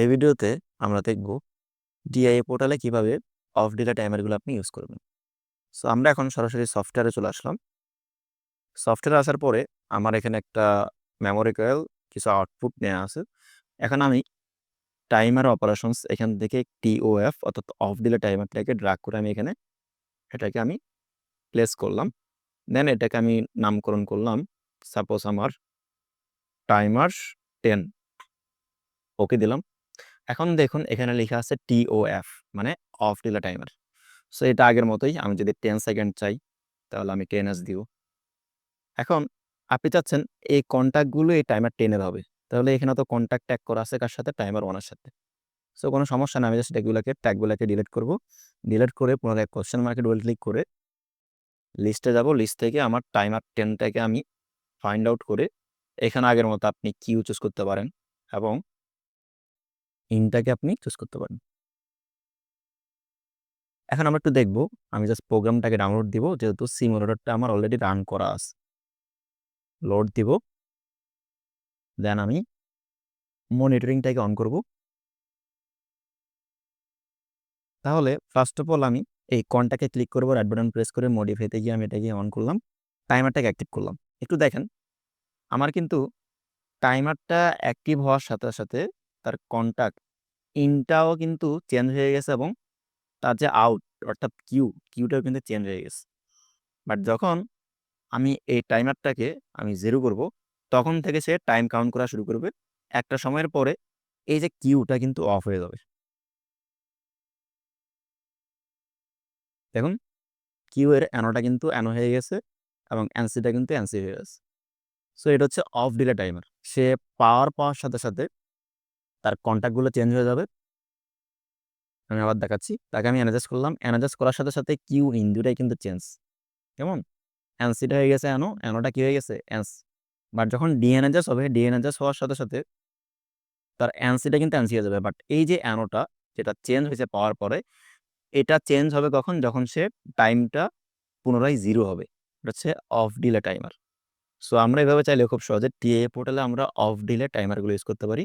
এই ভিডিওতে আমরা দেখব ডিআইএ পোর্টালে কীভাবে অফ ডিলে টাইমারগুলো আপনি ইউজ করবেন। সো আমরা এখন সরাসরি সফটওয়্যারে চলে আসলাম। সফটওয়্যারে আসার পরে আমার এখানে একটা মেমোরি কয়েল, কিছু আউটপুট নেওয়া আছে। এখন আমি টাইমার অপারেশনস এখান থেকে টিওএফ অর্থাৎ অফ ডিলে টাইমারটাকে ড্রাগ করে আমি এখানে এটাকে আমি প্লেস করলাম। দেন এটাকে আমি নামকরণ করলাম সাপোজ আমার টাইমার টেন ওকে দিলাম। এখন দেখুন, এখানে লেখা আছে টিওএফ মানে অফ ডিলে টাইমার সো এটা আগের মতোই, আমি যদি টেন সেকেন্ড চাই, তাহলে আমি টেন এস দিব। এখন আপনি চাচ্ছেন, এই কন্ট্যাক্টগুলো এই টাইমার টেনের হবে। তাহলে এখানে তো কন্ট্যাক্ট ট্যাগ করা আছে কার সাথে? টাইমার ওয়ানের সাথে। সো কোনো সমস্যা না, আমি জাস্ট এগুলোকে ট্যাগগুলোকে ডিলিট করব। ডিলিট করে পুনরায় কোশ্চেন মার্কে ডুয়েল ক্লিক করে লিস্টে যাব। লিস্ট থেকে আমার টাইমার টেনটাকে আমি ফাইন্ড আউট করে, এখানে আগের মতো আপনি কিউ চুজ করতে পারেন এবং ইনটাকে আপনি চুজ করতে পারেন। এখন আমরা একটু দেখব, আমি জাস্ট প্রোগ্রামটাকে ডাউনলোড দিব, যেহেতু সিমুলেটরটা আমার অলরেডি রান করা আছে। লোড দিব। দেন আমি মনিটরিংটাকে অন করব। তাহলে ফার্স্ট অফ অল আমি এই কনটাকে ক্লিক করব রাইট বাটন প্রেস করে মডিফাইতে গিয়ে আমি এটাকে অন করলাম টাইমারটাকে অ্যাক্টিভ করলাম। একটু দেখেন, আমার কিন্তু টাইমারটা অ্যাক্টিভ হওয়ার সাথে সাথে তার কন্ট্যাক্ট ইনটাও কিন্তু চেঞ্জ হয়ে গেছে এবং তার যে আউট অর্থাৎ কিউ কিউটাও কিন্তু চেঞ্জ হয়ে গেছে। বাট যখন আমি এই টাইমারটাকে আমি জিরো করব, তখন থেকে সে টাইম কাউন্ট করা শুরু করবে। একটা সময়ের পরে এই যে কিউটা কিন্তু অফ হয়ে যাবে। দেখুন কিউ এর অ্যানোটা কিন্তু অ্যানো হয়ে গেছে এবং অ্যান্সিটা কিন্তু অ্যান্সি হয়ে গেছে। সো এটা হচ্ছে অফ ডিলে টাইমার সে পাওয়ার পাওয়ার সাথে সাথে তার কন্ট্যাক্টগুলো চেঞ্জ হয়ে যাবে। আমি আবার দেখাচ্ছি। তাকে আমি অ্যানাজাস করলাম। অ্যানাজাস করার সাথে সাথে কিউ ইন দুটাই কিন্তু চেঞ্জ কেমন? অ্যান্সিটা হয়ে গেছে অ্যানো অ্যানোটা কি হয়ে গেছে? অ্যান্স বাট যখন ডিএনএজাস হবে ডিএনএজাস হওয়ার সাথে সাথে তার অ্যান্সিটা কিন্তু অ্যান্সি হয়ে যাবে। বাট এই যে অ্যানোটা যেটা চেঞ্জ হয়েছে পাওয়ার পরে, এটা চেঞ্জ হবে কখন? যখন সে টাইমটা পুনরায় জিরো হবে। এটা হচ্ছে অফ ডিলে টাইমার সো আমরা এভাবে চাইলে খুব সহজে টিএ পোর্টালে আমরা অফ ডিলে টাইমারগুলো ইউজ করতে পারি।